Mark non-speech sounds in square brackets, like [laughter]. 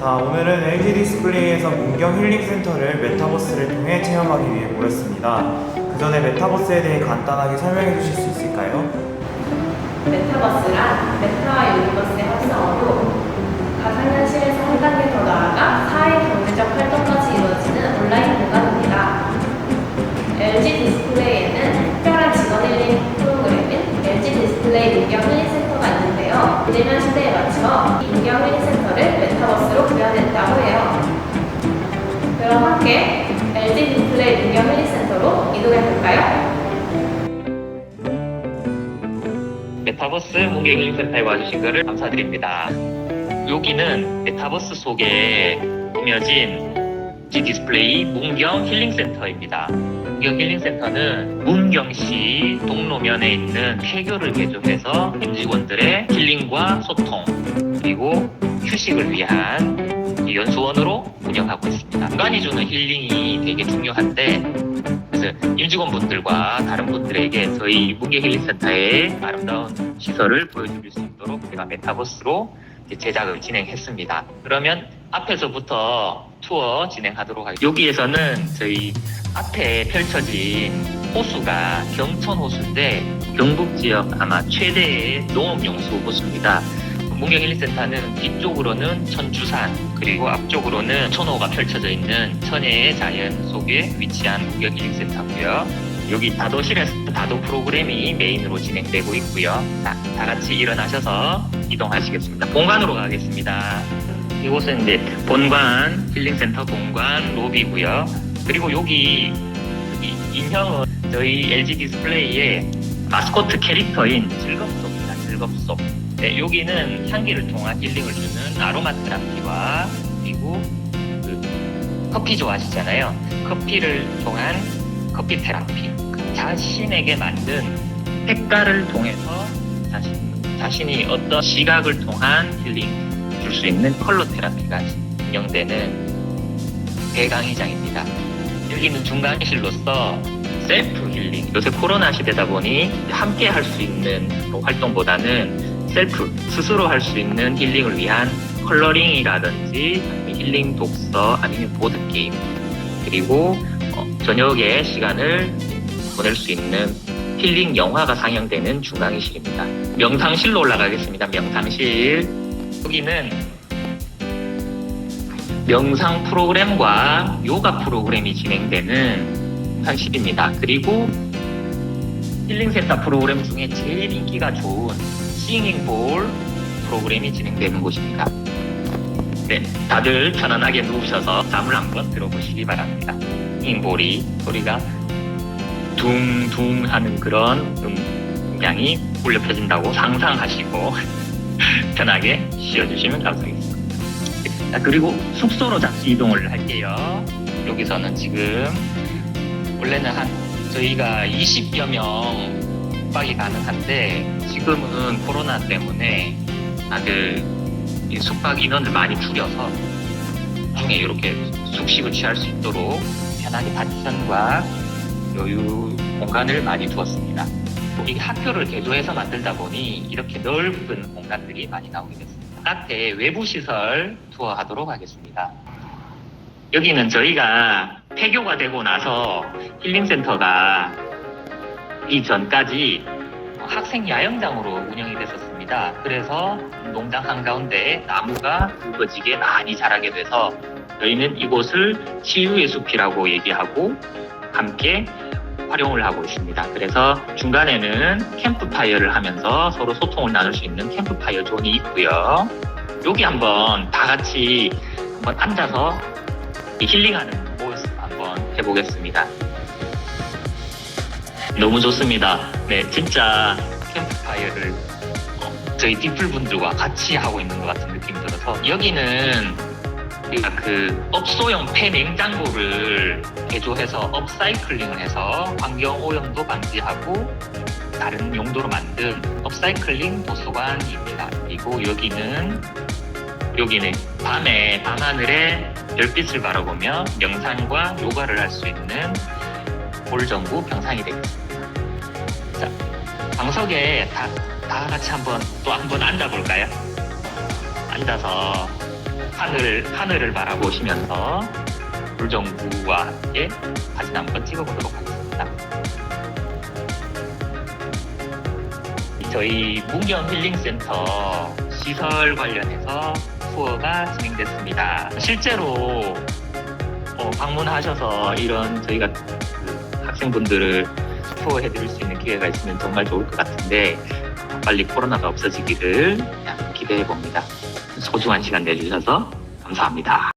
자, 오늘은 LG 디스플레이에서 문경 힐링 센터를 메타버스를 통해 체험하기 위해 모였습니다. 그 전에 메타버스에 대해 간단하게 설명해 주실 수 있을까요? 메타버스란 메타와 유니버스 LG 디스플레이 문경 힐링 센터로 이동해 볼까요? 메타버스 문경힐링센터에 와주신 것을 감사드립니다. 여기는 메타버스 속에 꾸며진 G 디스플레이 문경 힐링센터입니다. 문경 힐링센터는 문경시 동로면에 있는 폐교를 개조해서 임직원들의 힐링과 소통 그리고 휴식을 위한 이 연수원으로 운영하고 있습니다. 인간이 주는 힐링이 되게 중요한데 그래서 임직원분들과 다른 분들에게 저희 문경힐링센터의 아름다운 시설을 보여드릴 수 있도록 제가 메타버스로 제작을 진행했습니다. 그러면 앞에서부터 투어 진행하도록 하겠습니다. 여기에서는 저희 앞에 펼쳐진 호수가 경천 호수인데 경북 지역 아마 최대의 농업용수 호수입니다. 문경힐링센터는 뒤쪽으로는 천주산 그리고 앞쪽으로는 천호가 펼쳐져 있는 천혜의 자연 속에 위치한 문경힐링센터고요. 여기 다도실에서 다도 프로그램이 메인으로 진행되고 있고요. 자, 다 같이 일어나셔서 이동하시겠습니다. 본관으로 가겠습니다. 이곳은 이제 본관 힐링센터 본관 로비고요. 그리고 여기 이 인형은 저희 LG 디스플레이의 마스코트 캐릭터인 즐겁소입니다. 즐겁소. 네, 여기는 향기를 통한 힐링을 주는 아로마 테라피와 그리고 그 커피 좋아하시잖아요. 커피를 통한 커피 테라피. 그 자신에게 만든 색깔을 통해서 자신, 자신이 어떤 시각을 통한 힐링 줄 수 있는 컬러 테라피가 운영되는 대강의장입니다. 여기는 중간실로서 셀프 힐링. 요새 코로나 시대다 보니 함께 할 수 있는 활동보다는 셀프, 스스로 할 수 있는 힐링을 위한 컬러링이라든지 힐링 독서 아니면 보드 게임 그리고 어, 저녁에 시간을 보낼 수 있는 힐링 영화가 상영되는 중앙의실입니다. 명상실로 올라가겠습니다. 명상실. 여기는 명상 프로그램과 요가 프로그램이 진행되는 상실입니다. 그리고 힐링센터 프로그램 중에 제일 인기가 좋은 싱잉 볼 프로그램이 진행되는 곳입니다. 네, 다들 편안하게 누우셔서 잠을 한번 들어보시기 바랍니다. 싱잉 볼이 소리가 둥둥 하는 그런 음량이 울려 펴진다고 상상하시고 [laughs] 편하게 쉬어주시면 감사하겠습니다. 자, 그리고 숙소로 잠시 이동을 할게요. 여기서는 지금 원래는 한 저희가 20여 명 숙박이 가능한데 지금은 코로나 때문에 다들 이 숙박 인원을 많이 줄여서 중에 이렇게 숙식을 취할 수 있도록 편하게 파티션과 여유 공간을 많이 두었습니다. 이게 학교를 개조해서 만들다 보니 이렇게 넓은 공간들이 많이 나오게 됐습니다. 바깥에 외부 시설 투어하도록 하겠습니다. 여기는 저희가 폐교가 되고 나서 힐링센터가 이전까지 학생 야영장으로 운영이 됐었습니다. 그래서 농장 한가운데 나무가 굵어지게 많이 자라게 돼서 저희는 이곳을 치유의 숲이라고 얘기하고 함께 활용을 하고 있습니다. 그래서 중간에는 캠프파이어를 하면서 서로 소통을 나눌 수 있는 캠프파이어 존이 있고요. 여기 한번 다 같이 한번 앉아서 이 힐링하는 모습 한번 해보겠습니다. 너무 좋습니다. 네, 진짜 캠프파이어를 어, 저희 디플 분들과 같이 하고 있는 것 같은 느낌이 들어서 여기는 우리가 그 업소용 폐냉장고를 개조해서 업사이클링을 해서 환경 오염도 방지하고 다른 용도로 만든 업사이클링 도서관입니다. 그리고 여기는 여기는 밤에 밤하늘에 별빛을 바라보며 명상과 요가를 할 수 있는 볼정구 병상이 되겠습니다. 자, 방석에 다, 다 같이 한번 또 한번 앉아볼까요? 앉아서 하늘, 하늘을 바라보시면서 불정부와 함께 사진 한번 찍어보도록 하겠습니다. 저희 문경 힐링센터 시설 관련해서 투어가 진행됐습니다. 실제로 어, 방문하셔서 이런 저희가 그 학생분들을 투어 해드릴 수 있는 기회가 있으면 정말 좋을 것 같은데 빨리 코로나가 없어지기를 기대해 봅니다. 소중한 시간 내주셔서 감사합니다.